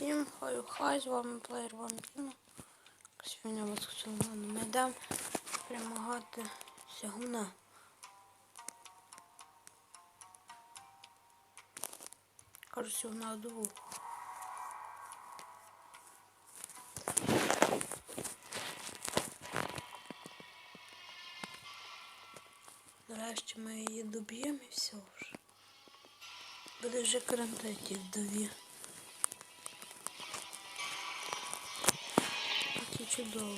Всім хай хай з вами плеєр Вампіно. Сьогодні вас хотіла ми йдемо перемагати сягуна. Кажу, сягуна двох. Нарешті ми її доб'ємо і все вже. Буде вже карантин їх чудово.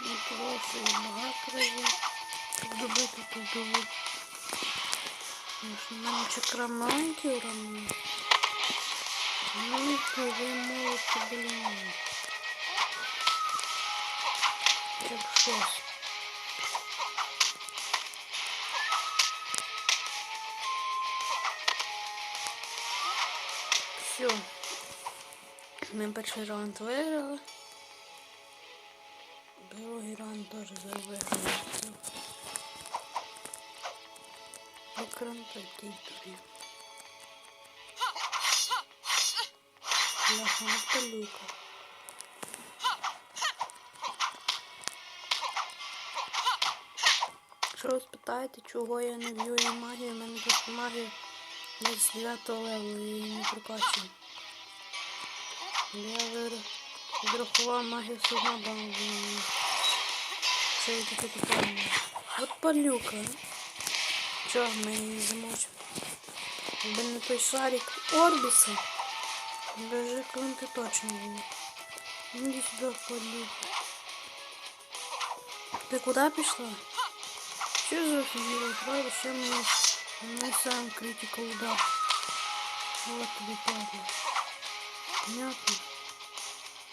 Не прошу і багато разів, щоб добити ту дову. Тому що в мене чакра маленький уровень. Ну, ви можете, блін. Як щось. Все. Ми перший раунд виграли. Другий раунд теж виграли. Все. Покранти тобі. Бляха, палюка. Що ви спитаєте, чого я не б'ю її магію? У мене просто магія з 9 левелу і її не прокачую. Я відрахував магію одно дам. Це я таке питання. От палюка. Чого ми її замочимо? Якби не той шарик Орбіса. Даже клинки точно було. Іди сюди, палюка. Ти куди пішла? Що за фігура? Правда, що мені не сам критикал удар. Вот тобі падла. Понятно?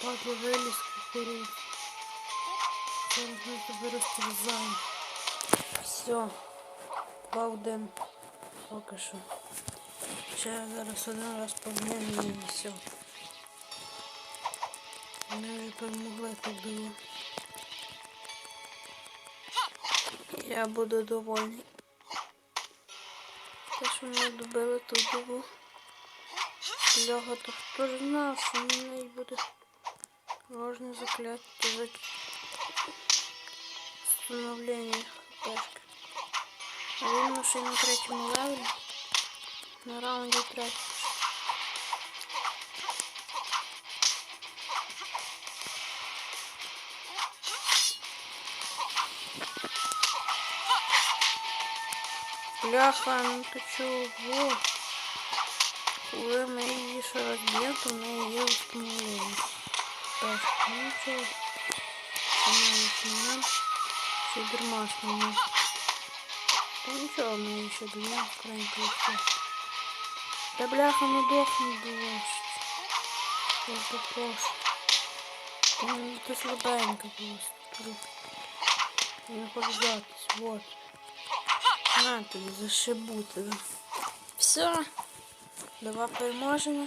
Падла виліз кукуруз. Зараз ми тебе розтерзаємо. Все. Два-один. Поки що. Ще я зараз один раз поміняю і все. Ми вже перемогли так було. Я буду довольний. Те, що ми добили ту дубу. Бляха, то хто ж знав, що в буде можна закляття за встановлення хпшки. А він на третьому левелі. На раунді третій. Бляха, ну ты чего? Коли ми її ще розб'ємо, то в неї є установлення. Так, ну нічого. Вона візьмемо. Ще дермашному. Та нічого, ми її ще б'ємо в крайній плечі. Та бляха, ну дохни дощ. Я попрошу. Ну, ти слабенька просто. Не поддатись, вот. На тобі зашибу тебе. Все. Два переможемо.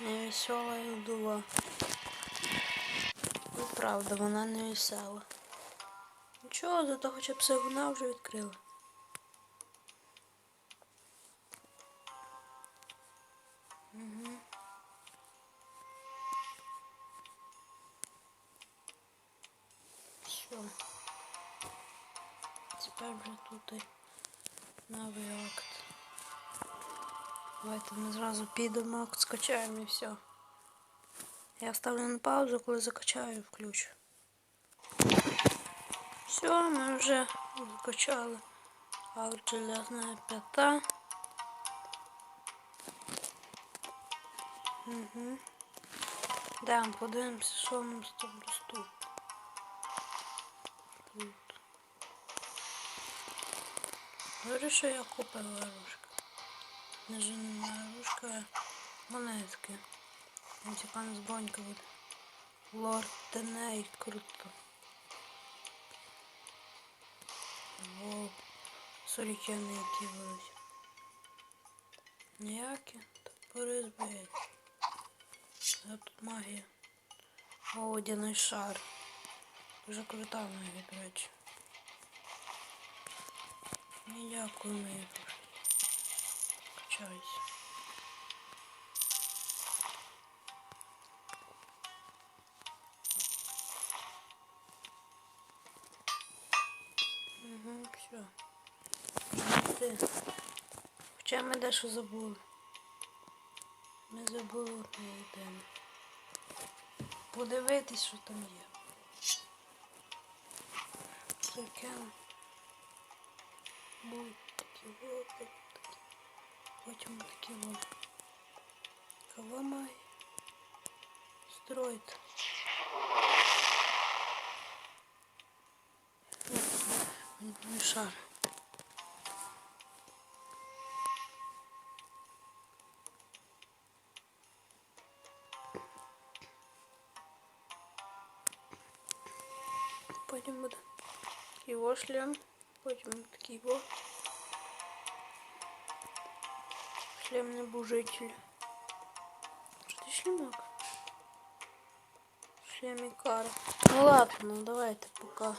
Невесела і дула. Ну, правда, вона не весела. Нічого, зато хоча б сигнал вже відкрила. Тепер вже тут і новий акт. Давайте ми зразу підемо, акт скачаємо і все. Я ставлю на паузу, коли закачаю, включу. Все, ми вже закачали. Акт железна п'ята. Угу. Да, подивимося, що нам з того доступно. Говорю, що я купила ружка. Не жена ружка, а монетки. Ось яка нас бронька буде. Лорд Теней, круто. Воу. Сорікяни які великі. Ніякі, топори збиють. Це тут магія. О, водяний шар. Дуже крута магія, до речі. Не дякую, мої друзі. Качайся. Угу, все. Хоча ми дещо забули. Ми забули одне тему. Подивитись, що там є. Таке. Будь такі вот, такі. Потім такі вот. Кого має? Строїть. Не шар. Потім буде його шлем, Возьмем такие его. Шлемный бужитель. Что ты шлемак? Шлемикар. Ну ладно, ну давай это пока.